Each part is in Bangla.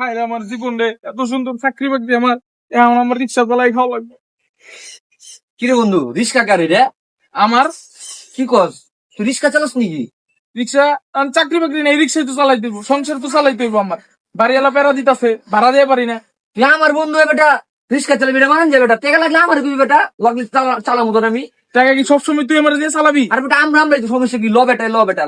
রে আমার জীবন রে এত সুন্দর চাকরি বাকরি আমার এখন আমার রিক্সা চালাই খাওয়া লাগবে। কিরে বন্ধু রিক্সা গাড়ি রে? আমার? কি কস? তুই রিক্সা চালাস নাকি? রিক্সা আমি চাকরি বাকরি নেই রিক্সায় তো চালাই দেবো সংসার তো চালাই দেবো আমার। বাড়িওয়ালা পেরা দিতাছে ভাড়া দিয়ে পারি না। তুই আমার বন্ধু বেটা রিক্সা চালাবি রে মান যে বেটা? টেকা লাগলে আমার দিবি বেটা লাগলে চালা- তোর আমি। টাকা কি সবসময় তুই আমার দিয়ে চালাবি? আর বেটা আমরা আমরা তো সমস্যা কি? ল বেটা ল বেটা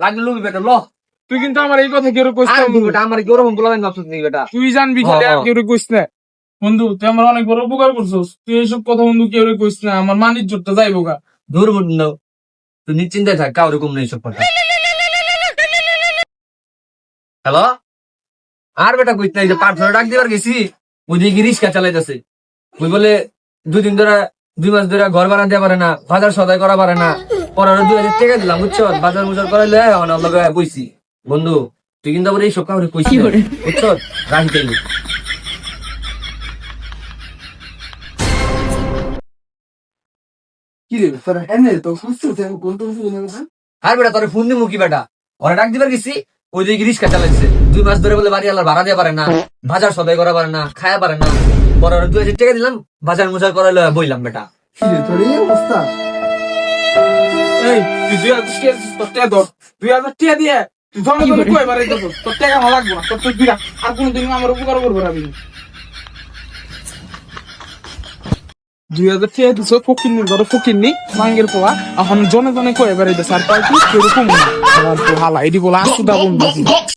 লাগলে লবি বেটা ল। তুই কিন্তু আমার এই কথা কেউ কইস না আমার কি ওরকম বলাবেন ভাবছিস নাকি বেটা। তুই জানবি হ্যাঁ, খালি আর হ্যাঁ। কেউ কইস না। বন্ধু তুই আমার অনেক বড় উপকার করছিস। তুই এইসব কথা বন্ধু কেউ কইস না আমার মান ইজ্জতটা যাইবো গা। দূর বন্ধু তুই নিশ্চিন্তায় থাক কাউ রকম নেই সব কথা। হ্যালো? আর বেটা কইতে নাই যে পার্থরে ডাক দিবার গেছি ওই দিকে রিক্সা চালাইতেছে। ওই বলে দুই দিন ধরে দুই মাস ধরে ঘর বানাতে পারে না বাজার সদাই করা পারে না। পরে দুই হাজার টাকা দিলাম বুঝছ? বাজার মুজার করাইলে এখন আমার লগে বইছি। বন্ধু তুই কিন্তু আবার এইসব কাউরে কইছি বুঝছ রাখি তাইলে কি রে তোর এনে তো সুস্থ বন্ধু আর বেটা তোর ফোন দিমু কি বেটা? ওরা ডাক দিবার গেছি ওই দিকে রিক্সা চালাইছে। দুই মাস ধরে বলে বাড়ি আলার ভাড়া দিয়ে পারে না বাজার সদাই করা পারে না খায়া পারে না। পরে দুই হাজার টাকা দিলাম বাজার মুজার করাইলে বইলাম বেটা। এই তুই দুই হাজার টাকা দিয়ে তুই ধর্ম ধর্ম কই এবারে দেবো তোর টাকা আমার লাগবে না তোর তুই দিরা আর কোনদিন আমার উপকার করব না আমি দুই হাজার টাকা দিছো ফকির নি ধরো ফকির নি মাঙ্গের পোলা এখন জনে জনে কই এবারে দেশ আর পাইছি কেরকম না। হালা বলা বন্ধু